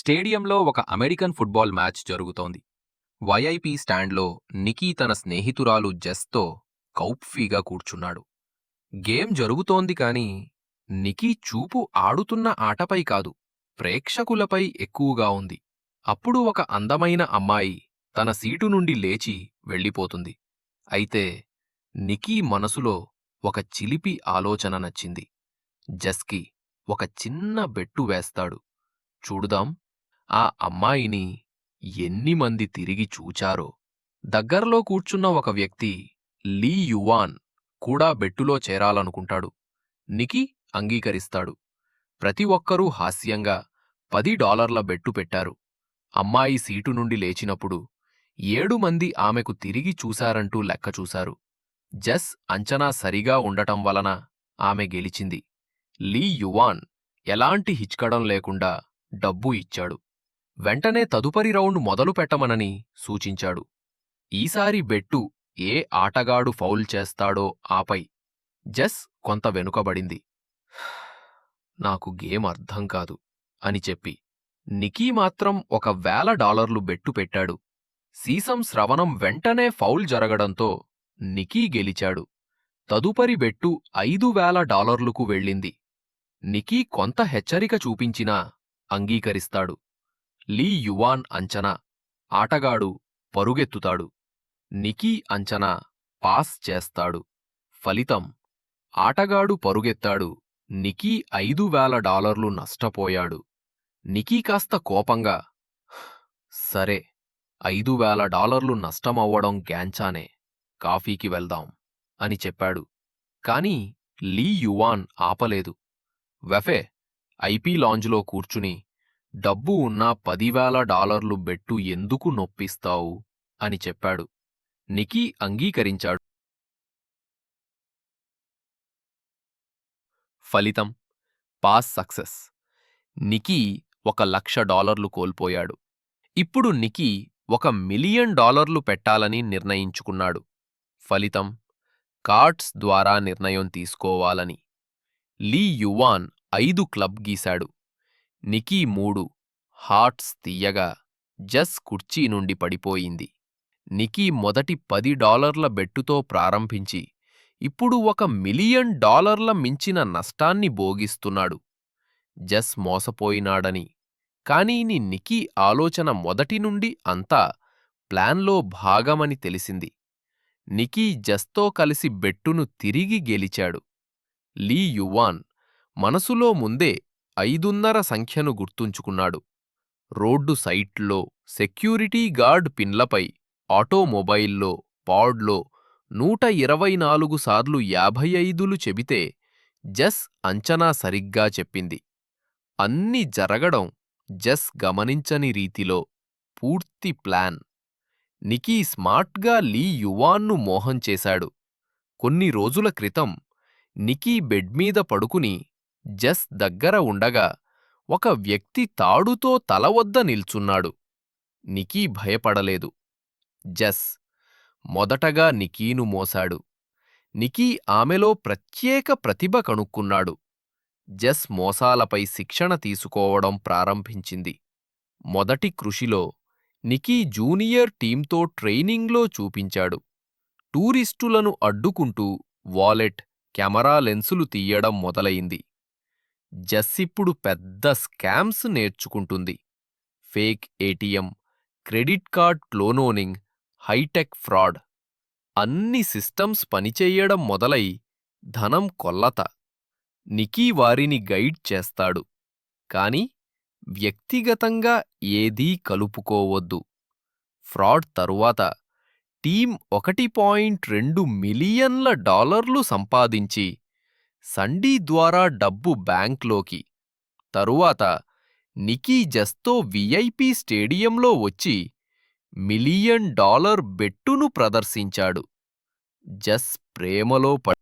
స్టేడియంలో ఒక American football match జరుగుతోంది. వైఐపీ స్టాండ్లో నికీ తన స్నేహితురాలు జెస్తో కౌప్ఫీగా కూర్చున్నాడు. గేమ్ జరుగుతోంది కాని నికీ చూపు ఆడుతున్న ఆటపై కాదు ప్రేక్షకులపై ఎక్కువగా ఉంది. అప్పుడు ఒక అందమైన అమ్మాయి తన సీటు నుండి లేచి వెళ్ళిపోతుంది. అయితే నికీ మనసులో ఒక చిలిపి ఆలోచన నచ్చింది. జస్కి ఒక చిన్న బెట్టు వేస్తాడు. చూడుదాం ఆ అమ్మాయిని ఎన్ని మంది తిరిగి చూచారో. దగ్గర్లో కూర్చున్న ఒక వ్యక్తి లీ యువాన్ కూడా బెట్టులో చేరాలనుకుంటాడు. నికి అంగీకరిస్తాడు. ప్రతి ఒక్కరూ హాస్యంగా పది డాలర్ల బెట్టు పెట్టారు. అమ్మాయి సీటు నుండి లేచినప్పుడు ఏడు మంది ఆమెకు తిరిగి చూశారంటూ లెక్క చూశారు. జస్ అంచనా సరిగా ఉండటం వలన ఆమె గెలిచింది. లీ యువాన్ ఎలాంటి హిచ్కడం లేకుండా డబ్బు ఇచ్చాడు. వెంటనే తదుపరి రౌండ్ మొదలు పెట్టమనని సూచించాడు. ఈసారి బెట్టు ఏ ఆటగాడు ఫౌల్ చేస్తాడో ఆపై జస్ కొంత వెనుకబడింది. నాకు గేమ్ అర్థం కాదు అని చెప్పి నికీ మాత్రం ఒక వేల డాలర్లు బెట్టు పెట్టాడు. సీసం శ్రవణం వెంటనే ఫౌల్ జరగడంతో నికీ గెలిచాడు. తదుపరి బెట్టు ఐదు వేల డాలర్లకు వెళ్ళింది. నికీ కొంత హెచ్చరిక చూపించినా అంగీకరిస్తాడు. లీ యువాన్ అంచనా ఆటగాడు పరుగెత్తుతాడు. నికీ అంచనా పాస్ చేస్తాడు. ఫలితం ఆటగాడు పరుగెత్తాడు. నికీ ఐదు వేల డాలర్లు నష్టపోయాడు. నికీ కాస్త కోపంగా సరే ఐదు వేల డాలర్లు నష్టమవ్వడం గ్యాంచానే కాఫీకి వెళ్దాం అని చెప్పాడు. కాని లీ యువాన్ ఆపలేదు. వెఫే ఐపీ లాంజ్లో కూర్చుని డబ్బు ఉన్న పదివేల డాలర్లు బెట్టు ఎందుకు నొప్పిస్తావు? అని చెప్పాడు. నికీ అంగీకరించాడు. ఫలితం పాస్ సక్సెస్. నికీ ఒక లక్ష డాలర్లు కోల్పోయాడు. ఇప్పుడు నికీ ఒక మిలియన్ డాలర్లు పెట్టాలని నిర్ణయించుకున్నాడు. ఫలితం కార్డ్స్ ద్వారా నిర్ణయం తీసుకోవాలని. లీ యువాన్ ఐదు క్లబ్ గీశాడు. నికీ మూడు హార్ట్స్ తీయగా జస్ కుర్చీ నుండి పడిపోయింది. నికీ మొదటి పది డాలర్ల బెట్టుతో ప్రారంభించి ఇప్పుడు ఒక మిలియన్ డాలర్ల మించిన నష్టాన్ని భోగిస్తున్నాడు. జస్ మోసపోయినాడని కానీ నీ నికీ ఆలోచన మొదటి నుండి అంతా ప్లాన్లో భాగమని తెలిసింది. నికీ జస్తో కలిసి బెట్టును తిరిగి గెలిచాడు. లీ యువాన్ మనసులో ముందే ఐదున్నర సంఖ్యను గుర్తుంచుకున్నాడు. రోడ్డు సైట్లో సెక్యూరిటీ గార్డ్ పిన్లపై ఆటోమొబైల్లో పాడ్లో నూట ఇరవై నాలుగు సార్లు యాభై ఐదులు చెబితే జస్ అంచనా సరిగ్గా చెప్పింది. అన్ని జరగడం జస్ గమనించని రీతిలో పూర్తి ప్లాన్. నికీ స్మార్ట్గా లీ యువాన్ను మోహం చేశాడు. కొన్ని రోజుల క్రితం నికీ బెడ్ మీద పడుకుని జస్ దగ్గర ఉండగా ఒక వ్యక్తి తాడుతో తల వద్ద నిల్చున్నాడు. నికీ భయపడలేదు. జస్ మొదటగా నికీను మోసాడు. నికీ ఆమెలో ప్రత్యేక ప్రతిభ కనుక్కున్నాడు. జస్ మోసాలపై శిక్షణ తీసుకోవడం ప్రారంభించింది. మొదటి కృషిలో నికీ జూనియర్ టీంతో ట్రైనింగ్లో చూపించాడు. టూరిస్టులను అడ్డుకుంటూ వాలెట్ కెమెరా లెన్సులు తీయడం మొదలయింది జస్ ఇప్పుడు పెద్ద స్కామ్స్ నేర్చుకుంటుంది. Fake ATM credit card cloning hitech fraud అన్ని సిస్టమ్స్ పనిచేయడం మొదలై ధనం కొల్లత. నికీ వారిని గైడ్ చేస్తాడు. కాని వ్యక్తిగతంగా ఏదీ కలుపుకోవద్దు. ఫ్రాడ్ తరువాత టీం ఒకటి పాయింట్ రెండు మిలియన్ల డాలర్లు సంపాదించి సండీ ద్వారా డబ్బు బ్యాంక్లోకి తరువాత నికీ జస్తో విఐపి స్టేడియంలో వచ్చి మిలియన్ డాలర్ బెట్టును ప్రదర్శించాడు. జస్ ప్రేమలో పడి